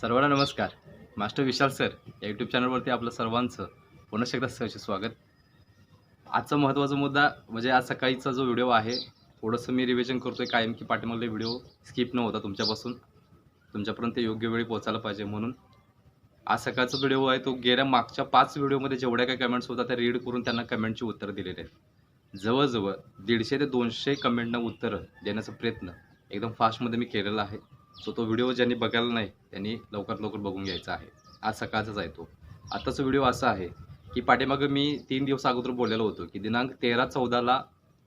सर्वांना नमस्कार. Master Vishal sir या यूट्यूब चॅनलवरती आपलं सर्वांचं पुन्हा एकदा सहर्ष स्वागत. आजचा महत्त्वाचा मुद्दा म्हणजे आज सकाळीचा जो व्हिडिओ आहे थोडंसं मी रिव्हिजन करतोय कायम की पाठीमागले व्हिडिओ स्किप न होता तुमच्यापासून. तुमच्यापर्यंत योग्य वेळी पोहोचायला पाहिजे म्हणून. आज सकाळचा व्हिडिओ आहे तो गेल्या मागच्या पाच व्हिडिओमध्ये जेवढ्या काही कमेंट्स होतात त्या रीड करून त्यांना कमेंटची उत्तरं दिलेली आहेत. जवळजवळ दीडशे ते दोनशे कमेंटना उत्तरं देण्याचा प्रयत्न एकदम फास्टमध्ये मी केलेला आहे. सो तो व्हिडिओ ज्यांनी बघायला नाही त्यांनी लवकरात लवकर बघून घ्यायचा आहे. आज सकाळचाच आहे तो. आत्ताचा व्हिडिओ असा आहे की पाठीमागं मी तीन दिवस अगोदर बोललेलो होतो की दिनांक तेरा चौदाला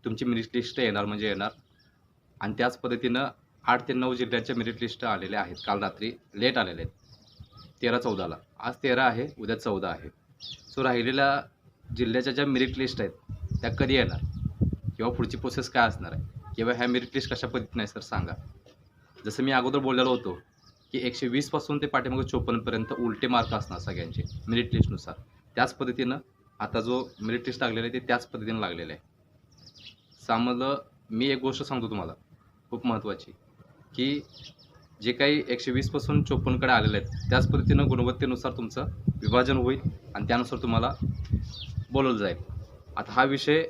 तुमची मेरिट लिस्ट येणार म्हणजे येणार. आणि त्याच पद्धतीनं आठ ते नऊ जिल्ह्यांच्या मेरिट लिस्ट आलेल्या आहेत. काल रात्री लेट आलेले आहेत. तेरा चौदाला. आज तेरा आहे उद्या चौदा आहे. सो राहिलेल्या जिल्ह्याच्या ज्या मेरिट लिस्ट आहेत त्या कधी येणार? किंवा पुढची प्रोसेस काय असणार आहे? किंवा ह्या मेरिट लिस्ट कशा पद्धतीने सर सांगा. जसं मी अगोदर बोललेलो होतो की एकशे वीसपासून ते पाठीमागे चोपन्नपर्यंत उलटे मार्क असणार सगळ्यांचे मेरिट लिस्टनुसार. त्याच पद्धतीनं आता जो मेरिट लिस्ट लागलेला आहे ते त्याच पद्धतीनं लागलेलं आहे. सामलं मी एक गोष्ट सांगतो तुम्हाला खूप महत्त्वाची की जे काही एकशे वीसपासून चोपन्नकडे आलेले आहेत त्याच पद्धतीनं गुणवत्तेनुसार तुमचं विभाजन होईल आणि त्यानुसार तुम्हाला बोलवलं जाईल. आता हा विषय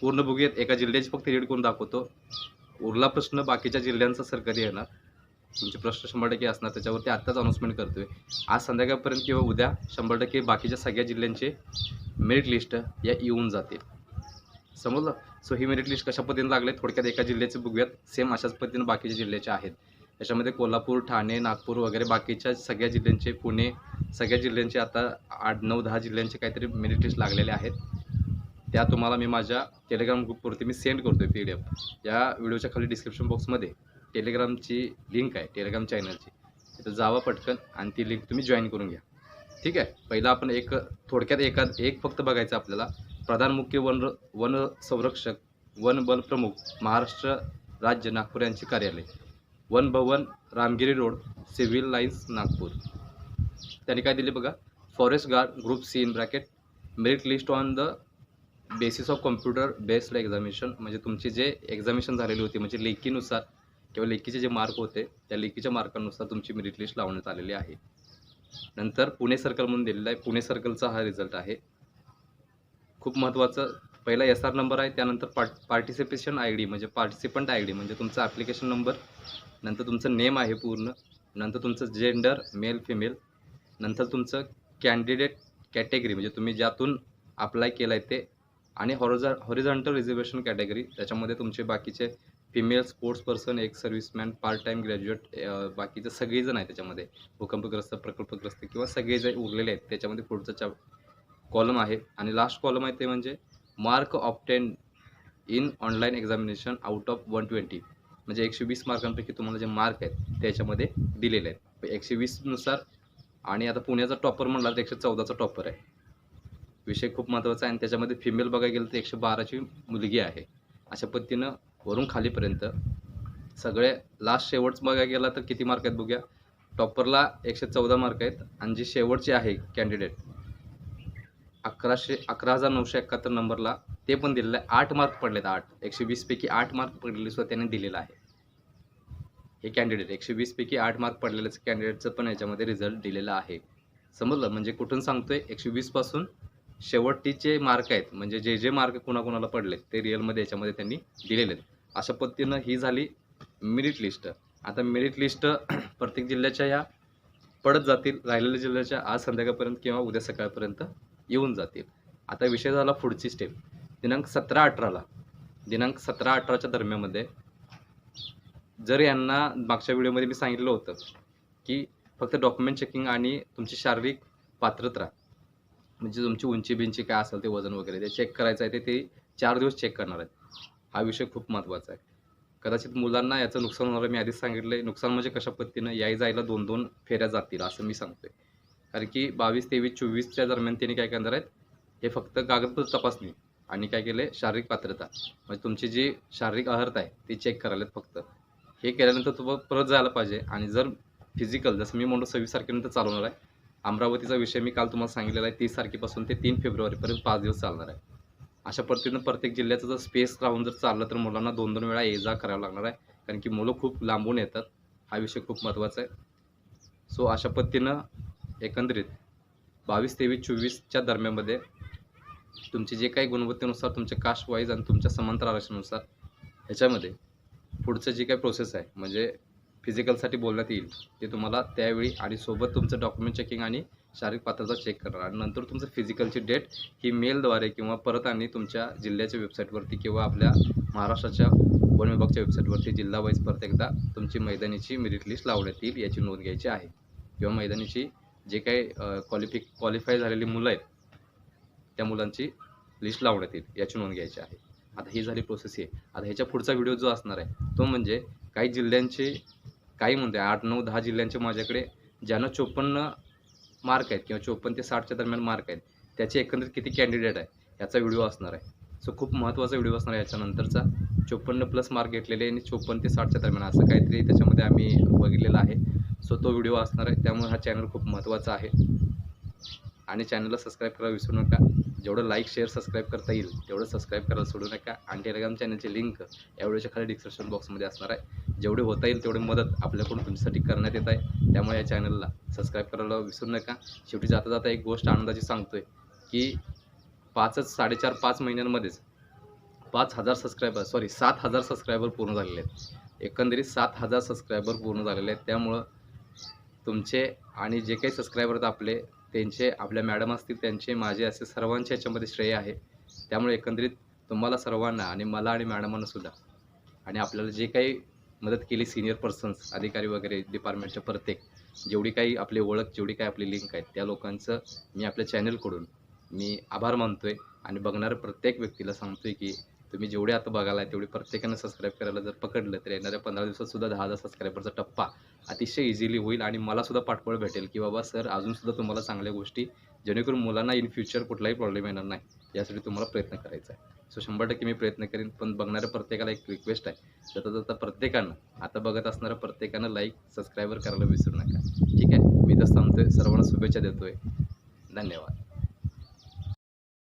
पूर्ण बघूयात एका जिल्ह्याची फक्त रीड करून दाखवतो. उरला प्रश्न बाकीच्या जिल्ह्यांचा सर कधी येणार? तुमचे प्रश्न शंभर टक्के असणार त्याच्यावरती आत्ताच अनाऊन्समेंट करतोय. आज संध्याकाळपर्यंत किंवा उद्या शंभर टक्के बाकीच्या सगळ्या जिल्ह्यांचे मेरिट लिस्ट या येऊन जातील. समजलं? सो ही मेरिट लिस्ट कशा पद्धतीने लागले थोडक्यात एका जिल्ह्याचे बघूयात. सेम अशाच पद्धतीने बाकीच्या जिल्ह्याचे आहेत. त्याच्यामध्ये कोल्हापूर ठाणे नागपूर वगैरे बाकीच्या सगळ्या जिल्ह्यांचे पुणे सगळ्या जिल्ह्यांचे आता आठ नऊ दहा जिल्ह्यांचे काहीतरी मेरिट लिस्ट लागलेले आहेत. त्या तुम्हाला मी माझ्या टेलिग्राम ग्रुपवरती मी सेंड करतो आहे पी डी एफ या व्हिडिओच्या खाली डिस्क्रिप्शन बॉक्समध्ये टेलिग्रामची लिंक आहे टेलिग्राम चॅनलची तिथं जावा पटकन आणि ती लिंक तुम्ही जॉईन करून घ्या. ठीक आहे? पहिला आपण एक थोडक्यात एका एक फक्त बघायचं आपल्याला. प्रधान मुख्य वन वन संरक्षक वन बल प्रमुख महाराष्ट्र राज्य नागपूर यांचे कार्यालय. Van Bhavan Ramgiri road civil lines Nagpur. त्यांनी काय दिले बघा? Forest guard group C in bracket merit list on the basis of computer based examination म्हणजे तुमची जे एक्झामिनेशन झालेली होती म्हणजे लेखीनुसार किंवा लेखीचे जे मार्क होते त्या लेखीच्या मार्कानुसार तुमची मेरिट लिस्ट लावण्यात आलेली आहे. नंतर पुणे सर्कल म्हणून दिलेला आहे. पुणे सर्कलचा हा रिझल्ट आहे. खूप महत्त्वाचं पहिला एस आर नंबर आहे त्यानंतर पार्ट पार्टिसिपेशन आय डी म्हणजे पार्टिसिपंट आय डी म्हणजे तुमचा ॲप्लिकेशन नंबर नंतर तुमचं नेम आहे पूर्ण नंतर तुमचं जेंडर मेल फिमेल नंतर तुमचं कॅन्डिडेट कॅटेगरी म्हणजे तुम्ही ज्यातून अप्लाय केलं आहे ते आणि हॉरिझा हॉरिझॉन्टल रिझर्वेशन कॅटेगरी त्याच्यामध्ये तुमचे बाकीचे फिमेल स्पोर्ट्स पर्सन एक सर्व्हिसमॅन पार्ट टाईम ग्रॅज्युएट बाकीचे सगळेजण आहेत त्याच्यामध्ये. भूकंपग्रस्त प्रकल्पग्रस्त किंवा सगळे जे उरलेले आहेत त्याच्यामध्ये पुढचं चा कॉलम आहे. आणि लास्ट कॉलम आहे ते म्हणजे mark obtained in online examination out of one twenty म्हणजे एकशे वीस मार्कांपैकी तुम्हाला जे मार्क आहेत त्याच्यामध्ये दिलेले आहेत. एकशे वीसनुसार आणि आता पुण्याचा टॉपर म्हणला तर एकशे चौदाचा टॉपर आहे. विषय खूप महत्त्वाचा आहे आणि त्याच्यामध्ये फिमेल बघायला गेलं तर एकशे बाराची मुलगी आहे. अशा पद्धतीनं वरून खालीपर्यंत सगळे लास्ट शेवट बघायला गेला तर किती मार्क आहेत बघूया. टॉपरला एकशे चौदा मार्क आहेत आणि जी शेवटची आहे कॅन्डिडेट अकराशे अकरा हजार नऊशे एकाहत्तर नंबरला ते पण दिलेलं आहे. आठ मार्क पडलेत आठ. एकशे वीसपैकी आठ मार्क पडलेले सुद्धा त्याने दिलेलं आहे. हे कॅन्डिडेट एकशे वीसपैकी आठ मार्क पडलेल्याचं कॅन्डिडेटचं पण याच्यामध्ये रिझल्ट दिलेला आहे. समजलं? म्हणजे कुठून सांगतोय? एकशे वीसपासून शेवटीचे मार्क आहेत. म्हणजे जे जे मार्क कुणाकुणाला पडले ते रिअलमध्ये याच्यामध्ये त्यांनी दिलेले आहेत अशा पद्धतीनं ही झाली मेरिट लिस्ट आता मेरिट लिस्ट प्रत्येक जिल्ह्याच्या ह्या पडत जातील राहिलेल्या जिल्ह्याच्या आज संध्याकाळपर्यंत किंवा उद्या सकाळपर्यंत येऊन जातील. आता विषय झाला पुढची स्टेप दिनांक सतरा अठराला. दिनांक सतरा अठराच्या दरम्यानमध्ये जर यांना मागच्या व्हिडिओमध्ये मी सांगितलं होतं की फक्त डॉक्युमेंट चेकिंग आणि तुमची शारीरिक पात्रता म्हणजे तुमची उंची बिंची काय असेल ते वजन वगैरे ते चेक करायचं आहे ते ते चार दिवस चेक करणार आहेत. हा विषय खूप महत्त्वाचा आहे. कदाचित मुलांना याचं नुकसान होणार मी आधीच सांगितलं आहे नुकसान म्हणजे कशा पद्धतीनं याय जायला दोन दोन फेऱ्या जातील असं मी सांगतोय. कारण की बावीस तेवीस चोवीसच्या दरम्यान त्यांनी काय करणार आहेत हे फक्त कागदपत्र तपासणी आणि काय केलं शारीरिक पात्रता. म्हणजे तुमची जी शारीरिक अहर्ता आहे ती चेक करायला फक्त. हे केल्यानंतर तुम्हाला परत जायला पाहिजे आणि जर फिजिकल जसं मी म्हणतो सव्वीस तारखेनंतर चालवणार आहे अमरावतीचा विषय मी काल तुम्हाला सांगितलेला आहे तीस तारखेपासून ते तीन फेब्रुवारीपर्यंत पाच दिवस चालणार आहे. अशा पद्धतीनं प्रत्येक जिल्ह्याचं जर स्पेस राहून जर चाललं तर मुलांना दोन दोन वेळा ये जा करावं लागणार आहे. कारण की मुलं खूप लांबून येतात. हा विषय खूप महत्त्वाचा आहे. सो अशा पद्धतीनं एकंदरीत बावीस तेवीस चोवीसच्या दरम्यानमध्ये तुमचे जे काही गुणवत्तेनुसार तुमच्या कास्ट वाईज आणि तुमच्या समांतर आरक्षणानुसार ह्याच्यामध्ये पुढचं जी काही प्रोसेस आहे म्हणजे फिजिकलसाठी बोलण्यात येईल. ते तुम्हाला त्यावेळी आणि सोबत तुमचं डॉक्युमेंट चेकिंग आणि शारीरिक पात्रता चेक करणार. आणि नंतर तुमचं फिजिकलची डेट ही मेलद्वारे किंवा परत आणि तुमच्या जिल्ह्याच्या वेबसाईटवरती किंवा आपल्या महाराष्ट्राच्या वन विभागच्या वेबसाईटवरती जिल्हा वाईज परत एकदा तुमची मैदानीची मेरिट लिस्ट लावण्यात येईल याची नोंद घ्यायची आहे. किंवा मैदानीची जे काही क्वालिफि क्वालिफाय झालेली मुलं आहेत त्या मुलांची लिस्ट लावण्यात येईल याची नोंद घ्यायची आहे. आता ही झाली प्रोसेस आहे आता ह्याच्या पुढचा व्हिडिओ जो असणार आहे तो म्हणजे काही जिल्ह्यांचे काही म्हणते आठ नऊ दहा जिल्ह्यांचे माझ्याकडे ज्यांना चोपन्न मार्क आहेत किंवा चोपन्न ते साठच्या दरम्यान मार्क आहेत त्याचे एकंदरीत किती कॅन्डिडेट आहे याचा व्हिडिओ असणार आहे. सो खूप महत्त्वाचा व्हिडिओ असणार आहे याच्यानंतरचा. चोपन्न प्लस मार्क घेतलेले आणि चोपन्न ते साठच्या दरम्यान असं काहीतरी त्याच्यामध्ये आम्ही बघितलेलं आहे. सो तो व्हिडिओ असणार आहे. त्यामुळे हा चॅनल खूप महत्त्वाचा आहे. आणि चॅनलला सबस्क्राईब करायला विसरू नका. जेवढं लाईक शेअर सबस्क्राईब करता येईल तेवढं सबस्क्राईब करायला सोडू नका. आणि टेलिग्राम चॅनलची लिंक या व्हिडिओच्या खाली डिस्क्रिप्शन बॉक्समध्ये असणार आहे. जेवढे होता येईल तेवढी मदत आपल्याकडून तुमच्यासाठी करण्यात येत आहे. त्यामुळे या चॅनलला सबस्क्राईब करायला विसरू नका. शेवटी जाता जाता एक गोष्ट आनंदाची सांगतो आहे की पाचच साडेचार पाच महिन्यांमध्येच पाच हजार सबस्क्रायबर सॉरी सात हजार सबस्क्रायबर पूर्ण झालेले आहेत. एकंदरीत सात हजार सबस्क्रायबर पूर्ण झालेले आहेत. त्यामुळं तुमचे आणि जे काही सबस्क्रायबर आहेत आपले त्यांचे आपल्या मॅडम असतील त्यांचे माझे असे सर्वांचे याच्यामध्ये श्रेय आहे. त्यामुळे एकंदरीत तुम्हाला सर्वांना आणि मला आणि मॅडमांनासुद्धा आणि आपल्याला जे काही मदत केली सिनियर पर्सन्स अधिकारी वगैरे डिपार्टमेंटच्या प्रत्येक. जेवढी काही आपली ओळख जेवढी काही आपली लिंक आहेत त्या लोकांचं मी आपल्या चॅनलकडून मी आभार मानतो आहे आणि बघणाऱ्या प्रत्येक व्यक्तीला सांगतो आहे की तुम्ही जेवढे आता बघायला तेवढे प्रत्येकानं सबस्क्राईब करायला जर पकडलं तर येणाऱ्या पंधरा दिवसात सुद्धा दहा हजार सबस्क्रायबरचा टप्पा अतिशय इझिली होईल आणि मला सुद्धा पाठबळ भेटेल की बाबा सर अजून सुद्धा तुम्हाला चांगल्या गोष्टी जेणेकरून मुलांना इन फ्युचर कुठलाही प्रॉब्लेम येणार नाही यासाठी तुम्हाला प्रयत्न करायचा आहे. सो शंभर टक्के मी प्रयत्न करेन पण बघणाऱ्या प्रत्येकाला एक रिक्वेस्ट आहे. जाता जाता प्रत्येकानं आता बघत असणाऱ्या प्रत्येकानं लाईक सबस्क्रायबर करायला विसरू नका. ठीक आहे? मी तर थांबतोय सर्वांना शुभेच्छा देतोय. धन्यवाद.